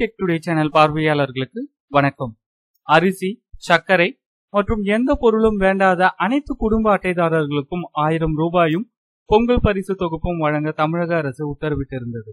Tech today channel பார்வையாளர்களுக்கு வணக்கம். அரிசி சர்க்கரை மற்றும் எந்த பொருளும் வேண்டாத அனைத்து குடும்ப அட்டைதாரர்களுக்கும் ஆயிரம் ரூபாயும் பொங்கல் பரிசு தொகுப்பும் வழங்க தமிழக அரசு உத்தரவிட்டிருந்தது.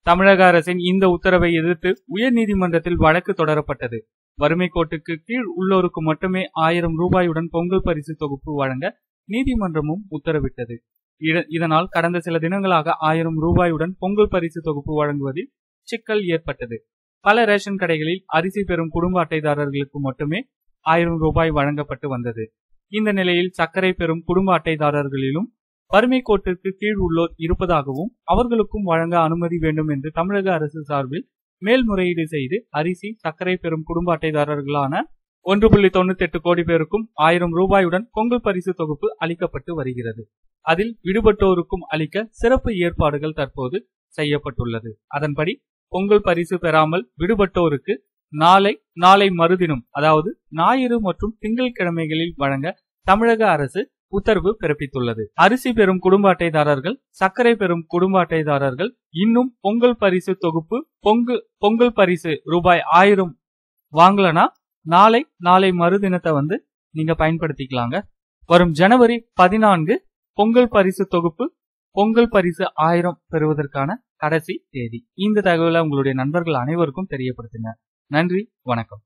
தமிழக அரசின் இந்த உத்தரவை எதிர்த்து உயர்நீதிமன்றத்தில் வழக்கு தொடரப்பட்டது. வறுமை கோட்டுக்கு கீழ் உள்ளோருக்கு மட்டுமே ஆயிரம் ரூபாயுடன் பொங்கல் பரிசு தொகுப்பு வழங்க நீதிமன்றமும் உத்தரவிட்டது. இத- இதனால் கடந்த சில தினங்களாக ஆயிரம் ரூபாயுடன் பொங்கல் பரிசு தொகுப்பு வழங்குவதில் சிக்கல் ஏற்பட்டது. பல ரேஷன் கடைகளில் அரிசி பெறும் குடும்ப அட்டைதாரர்களுக்கு மட்டுமே ஆயிரம் ரூபாய் வழங்கப்பட்டு வந்தது. இந்த நிலையில் சர்க்கரை பெறும் குடும்ப அட்டைதாரர்களிலும் வறுமை கோட்டிற்கு கீழ் உள்ளோர் இருப்பதாகவும் அவர்களுக்கும் வழங்க அனுமதி வேண்டும் என்று தமிழக அரசு சார்பில் மேல்முறையீடு செய்து அரிசி சர்க்கரை பெறும் குடும்ப அட்டைதாரர்களான ஒன்று புள்ளி தொண்ணூத்தி எட்டு கோடி பேருக்கும் ஆயிரம் ரூபாயுடன் பொங்கல் பரிசு தொகுப்பு அளிக்கப்பட்டு வருகிறது. அதில் விடுபட்டோருக்கும் அளிக்க சிறப்பு ஏற்பாடுகள் தற்போது செய்யப்பட்டுள்ளது. அதன்படி பொங்கல் பரிசு பெறாமல் விடுபட்டோருக்கு நாளை நாளை மறுதினம் அதாவது ஞாயிறு மற்றும் திங்கட்கிழமைகளில் வழங்க தமிழக அரசு உத்தரவு பிறப்பித்துள்ளது. அரிசி பெறும் குடும்ப அட்டைதாரர்கள் சர்க்கரை பெறும் குடும்ப அட்டைதாரர்கள் இன்னும் பொங்கல் பரிசு தொகுப்பு பொங்கு பொங்கல் பரிசு ரூபாய் ஆயிரம் வாங்கலனா நாளை நாளை மறுதினத்தை வந்து நீங்க பயன்படுத்திக்கலாங்க. வரும் ஜனவரி பதினான்கு பொங்கல் பரிசு தொகுப்பு பொங்கல் பரிசு ஆயிரம் பெறுவதற்கான கடைசி தேதி. இந்த தகவலை உங்களுடைய நண்பர்கள் அனைவருக்கும் தெரியப்படுத்துங்க. நன்றி வணக்கம்.